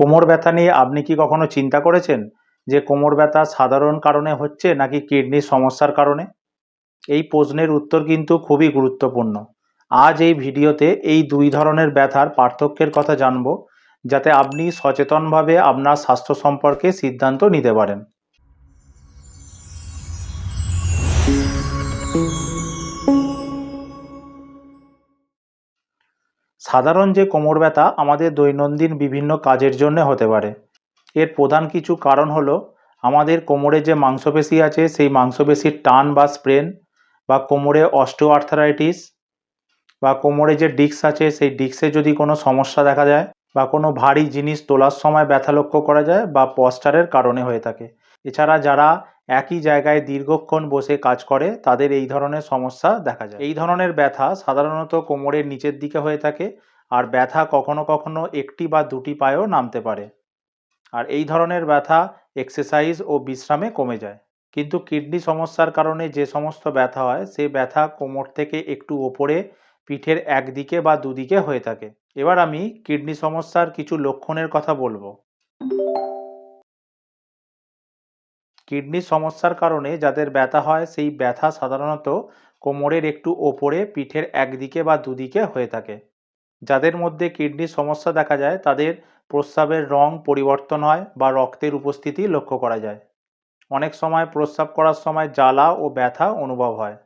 কোমর ব্যথা নিয়ে আপনি কি কখনো চিন্তা করেছেন যে কোমর ব্যথা সাধারণ কারণে হচ্ছে নাকি কিডনির সমস্যার কারণে? এই প্রশ্নের উত্তর কিন্তু খুবই গুরুত্বপূর্ণ। আজ এই ভিডিওতে এই দুই ধরনের ব্যথার পার্থক্যের কথা জানব, যাতে আপনি সচেতনভাবে আপনার স্বাস্থ্য সম্পর্কে সিদ্ধান্ত নিতে পারেন। সাধারণ যে কোমর ব্যথা আমাদের দৈনন্দিন বিভিন্ন কাজের জন্য হতে পারে। এর প্রধান কিছু কারণ হলো, আমাদের কোমরে যে মাংসপেশি আছে, সেই মাংসপেশির টান বা স্প্রেন বা কোমরে অস্টিওআর্থারাইটিস বা কোমরে যে ডিস্ক আছে, সেই ডিস্কে যদি কোনো সমস্যা দেখা যায় বা কোনো ভারী জিনিস তোলার সময় ব্যথা লক্ষ্য করা যায় বা পস্টারের কারণে হয়ে থাকে। এছাড়া যারা একই জায়গায় দীর্ঘক্ষণ বসে কাজ করে, তাদের এই ধরনের সমস্যা দেখা যায়। এই ধরনের ব্যথা সাধারণত কোমরের নিচের দিকে হয়ে থাকে, আর ব্যথা কখনো কখনো একটি বা দুটি পায়েও নামতে পারে। আর এই ধরনের ব্যথা এক্সারসাইজ ও বিশ্রামে কমে যায়। কিন্তু কিডনি সমস্যার কারণে যে সমস্ত ব্যথা হয়, সে ব্যথা কোমর থেকে একটু ওপরে, পিঠের একদিকে বা দুদিকে হয়ে থাকে। এবার আমি কিডনি সমস্যার কিছু লক্ষণের কথা বলব। কিডনির সমস্যার কারণে যাদের ব্যথা হয়, সেই ব্যথা সাধারণত কোমরের একটু ওপরে, পিঠের একদিকে বা দুদিকে হয়ে থাকে। যাদের মধ্যে কিডনির সমস্যা দেখা যায়, তাদের প্রস্রাবের রং পরিবর্তন হয় বা রক্তের উপস্থিতি লক্ষ্য করা যায়। অনেক সময় প্রস্রাব করার সময় জ্বালা ও ব্যথা অনুভব হয়।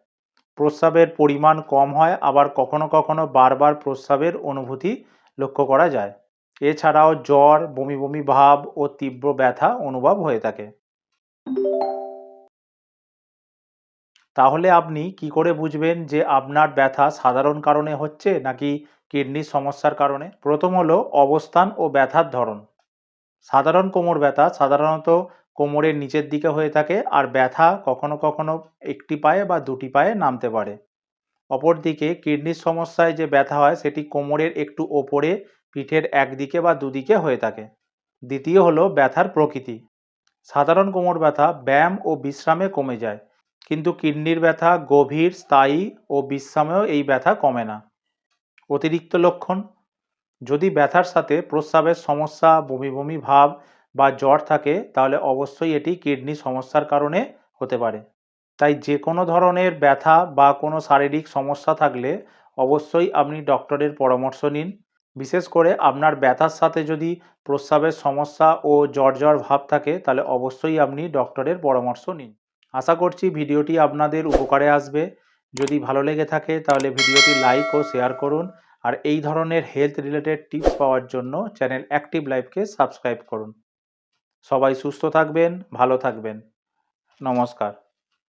প্রস্রাবের পরিমাণ কম হয়, আবার কখনো কখনো বারবার প্রস্রাবের অনুভূতি লক্ষ্য করা যায়। এছাড়াও জ্বর, বমি বমি ভাব ও তীব্র ব্যথা অনুভব হয়ে থাকে। তাহলে আপনি কি করে বুঝবেন যে আপনার ব্যথা সাধারণ কারণে হচ্ছে নাকি কিডনির সমস্যার কারণে? প্রথম হলো অবস্থান ও ব্যথার ধরন। সাধারণ কোমর ব্যথা সাধারণত কোমরের নিচের দিকে হয়ে থাকে আর ব্যথা কখনো কখনো একটি পায়ে বা দুটি পায়ে নামতে পারে। অপরদিকে কিডনির সমস্যায় যে ব্যথা হয় সেটি কোমরের একটু ওপরে, পিঠের একদিকে বা দুদিকে হয়ে থাকে। দ্বিতীয় হলো ব্যথার প্রকৃতি। সাধারণ কোমর ব্যথা ব্যায়াম ও বিশ্রামে কমে যায়, কিন্তু কিডনির ব্যথা গভীর, স্থায়ী ও বিশ্রামেও এই ব্যথা কমে না। অতিরিক্ত লক্ষণ? যদি ব্যথার সাথে প্রস্রাবের সমস্যা বমি বমি ভাব বা জ্বর থাকে, তাহলে অবশ্যই এটি কিডনি সমস্যার কারণে হতে পারে। তাই যে কোনো ধরনের ব্যথা বা কোনো শারীরিক সমস্যা থাকলে অবশ্যই আপনি ডক্টরের পরামর্শ নিন। বিশেষ করে আপনার ব্যথার সাথে যদি প্রস্রাবের সমস্যা ও জ্বর ভাব থাকে, তাহলে অবশ্যই আপনি ডক্টরের পরামর্শ নিন। আশা করছি ভিডিওটি আপনাদের উপকারে আসবে। যদি ভালো লেগে থাকে, তাহলে ভিডিওটি লাইক ও শেয়ার করুন। আর এই ধরনের হেলথ রিলেটেড টিপস পাওয়ার জন্য চ্যানেল অ্যাক্টিভ লাইফকে সাবস্ক্রাইব করুন। সবাই সুস্থ থাকবেন, ভালো থাকবেন। নমস্কার।